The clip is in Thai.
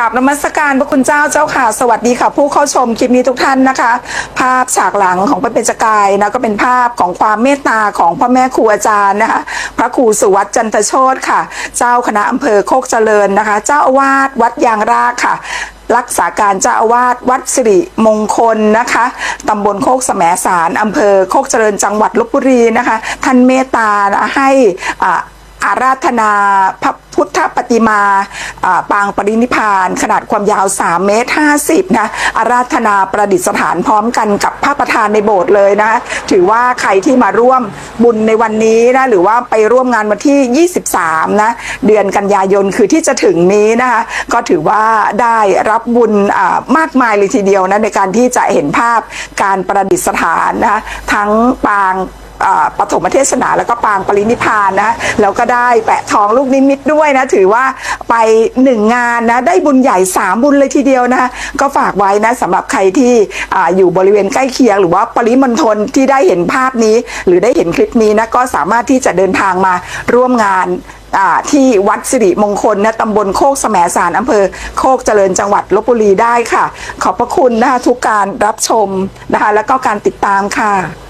กับนมัสการพระคุณเจ้าเจ้าค่ะ สวัสดีค่ะ ผู้เข้าชมคลิปนี้ทุกท่านนะคะ ภาพฉากหลังของพระเบญจกายนะก็เป็นภาพของความเมตตาของพ่อแม่ครูอาจารย์นะคะพระครูสุวัตจันทโชตค่ะ เจ้าคณะอำเภอโคกเจริญนะคะ เจ้าอาวาสวัดยางรากค่ะรักษาการเจ้าอาวาสวัดสิริมงคลนะคะ ตำบลโคกแสมสาร อำเภอโคกเจริญจังหวัดลบบุรีนะคะ ท่านเมตตานะให้ อาราธนาพระพุทธปฏิมาปางปรินิพานขนาดความยาว 3 เมตร 50 นะ อาราธนาประดิษฐานพร้อมกันกับพระประธานในโบสถ์เลยนะ ถือว่าใครที่มาร่วมบุญในวันนี้นะ หรือว่าไปร่วมงานวันที่ 23 นะ เดือนกันยายนคือที่จะถึงนี้นะคะ ก็ถือว่าได้รับบุญมากมายเลยทีเดียวนะ ในการที่จะเห็นภาพการประดิษฐานนะ ทั้งปาง ปฐมเทศนาแล้วก็ปางปรินิพานนะแล้วก็ได้แปะทองลูกนิมิตด้วยนะถือว่าไปหนึ่งงานนะได้บุญใหญ่สามบุญเลยทีเดียวนะก็ฝากไว้นะสำหรับใครที่ออยู่บริเวณใกล้เคียง หรือว่าปริมณฑลที่ได้เห็นภาพนี้ หรือได้เห็นคลิปนี้นะก็สามารถที่จะเดินทางมาร่วมงานที่วัดสิริมงคลนะตำบลโคกแสมสารอำเภอโคกเจริญจังหวัดลบบุรีได้ค่ะ ขอบพระคุณนะคะทุกการรับชมนะคะแล้วก็การติดตามค่ะ